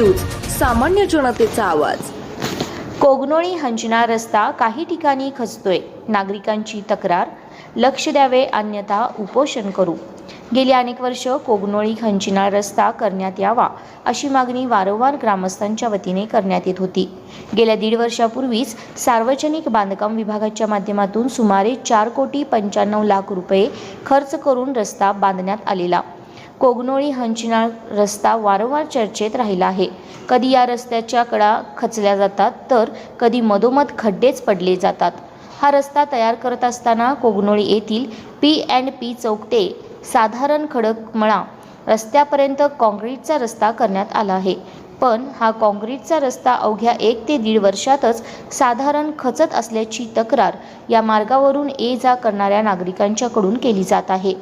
सामान्य जनतेचा आवाज. कोगनोळी हंजना रस्ता काही ठिकाणी खचतोय. नागरिकांची तक्रार लक्ष द्यावे अन्यथा उपोषण करू. गेली अनेक वर्ष कोगनोळी खंचिना रस्ता करण्यात यावा अशी मागणी वारंवार ग्रामस्थांच्या वतीने करण्यात येत होती. गेल्या दीड वर्षापूर्वीच सार्वजनिक बांधकाम विभागाच्या माध्यमातून सुमारे चार कोटी पंच्याण्णव लाख रुपये खर्च करून रस्ता बांधण्यात आलेला. कोगनोळी हंचिनाळ रस्ता वारंवार चर्चेत राहिला आहे. कधी या रस्त्याच्या कडा खचल्या जातात तर कधी मधोमध खड्डेच पडले जातात. हा रस्ता तयार करत असताना कोगनोळी येथील पी अँड पी चौक ते साधारण खडकमळा रस्त्यापर्यंत काँक्रीटचा रस्ता करण्यात आला आहे. पण हा काँक्रीटचा रस्ता अवघ्या एक ते दीड वर्षातच साधारण खचत असल्याची तक्रार या मार्गावरून ये जा करणाऱ्या नागरिकांच्याकडून केली जात आहे.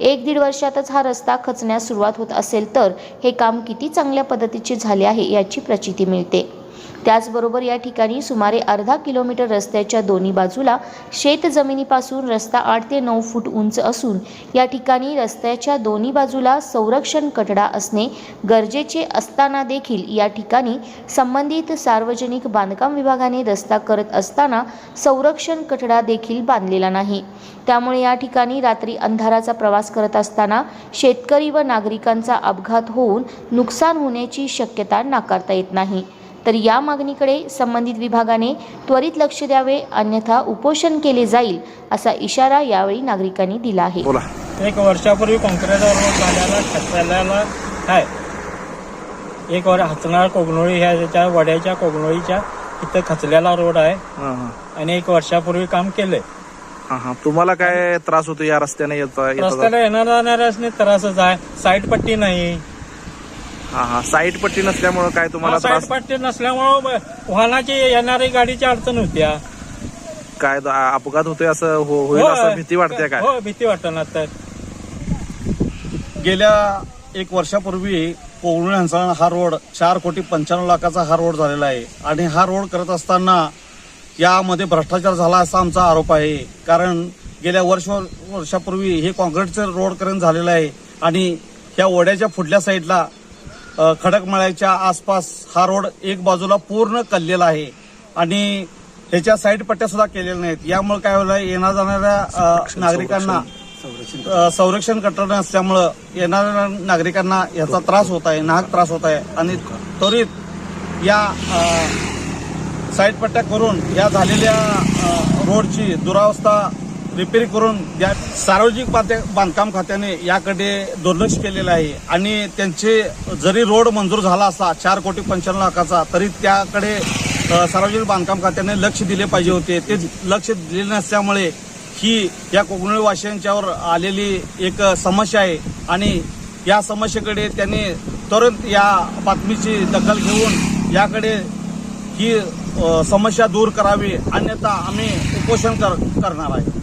एक दीड वर्षातच हा रस्ता खचण्यास सुरुवात होत असेल तर हे काम किती चांगल्या पद्धतीचे झाले आहे याची प्रचिती मिळते. त्याचबरोबर या ठिकाणी सुमारे अर्धा किलोमीटर रस्त्याच्या दोन्ही बाजूला शेत जमिनीपासून रस्ता आठ ते नऊ फूट उंच असून या ठिकाणी रस्त्याच्या दोन्ही बाजूला संरक्षण कठडा असणे गरजेचे असताना देखील या ठिकाणी संबंधित सार्वजनिक बांधकाम विभागाने रस्ता करत असताना संरक्षण कठडा देखील बांधलेला नाही. त्यामुळे या ठिकाणी रात्री अंधाराचा प्रवास करत असताना शेतकरी व नागरिकांचा अपघात होऊन नुकसान होण्याची शक्यता नाकारता येत नाही. तर या मागणीकडे संबंधित विभागाने त्वरित लक्ष द्यावे अन्यथा उपोषण केले जाईल असा इशारा यावेळी नागरिकांनी दिला आहे. एक वर्षापूर्वी आहे एक वर हचनाळ कोगनोळी ह्या त्याच्या वड्याच्या कोगनोळीच्या इथं खचलेला रोड आहे. आणि एक वर्षापूर्वी काम केलंय. हा हा. तुम्हाला काय त्रास होतो या रस्त्याने येता? रस्त्याला येणार जाणाऱ्यासने त्रासच आहे. साईड पट्टी नाही. हा हा. साईड पट्टी नसल्यामुळे काय तुम्हाला साईड त्रास? पट्टी नसल्यामुळं वाहनाची येणारी गाडीची अडचण होत्या काय द- अपघात होतोय असं हो- होईल असं भीती वाटते काय? हो भीती वाटणार तर. गेल्या एक वर्षापूर्वी कोवळी हंसाळ हा रोड चार कोटी पंच्याण्णव लाखाचा हा रोड झालेला आहे. आणि हा रोड करत असताना यामध्ये भ्रष्टाचार झाला असा आमचा आरोप आहे. कारण गेल्या वर्ष वर्षापूर्वी हे काँक्रीटचं रोड करण झालेलं आहे. आणि ह्या ओढ्याच्या पुढल्या साईडला खडकमळ्याच्या आसपास हा रोड एक बाजूला पूर्ण कललेला आहे. आणि ह्याच्या साईड पट्ट्या सुद्धा केलेल्या नाहीत. यामुळे काय होईल येणार जाणाऱ्या नागरिकांना संरक्षण. कठोर असल्यामुळं येणाऱ्या नागरिकांना याचा त्रास होत आहे नाहक त्रास होत आहे. आणि त्वरित या अ, साईड पट्ट्या करून या झालेल्या रोडची दुरावस्था रिपेअर करून द्या सार्वजनिक बांधकाम खात्याने याकडे दुर्लक्ष केलेलं आहे. आणि त्यांचे जरी रोड मंजूर झाला असला चार कोटी पंच्याण्णव लाखाचा तरी त्याकडे सार्वजनिक बांधकाम खात्याने लक्ष दिले पाहिजे होते. ते लक्ष दिले नसल्यामुळे ही या कोकणी वासियांच्यावर आलेली एक समस्या आहे. आणि या समस्येकडे त्यांनी तुरंत या बातमीची दखल घेऊन याकडे ही समस्या दूर करावी. अन्यथा आम्ही उपोषण कर- करणार आहे.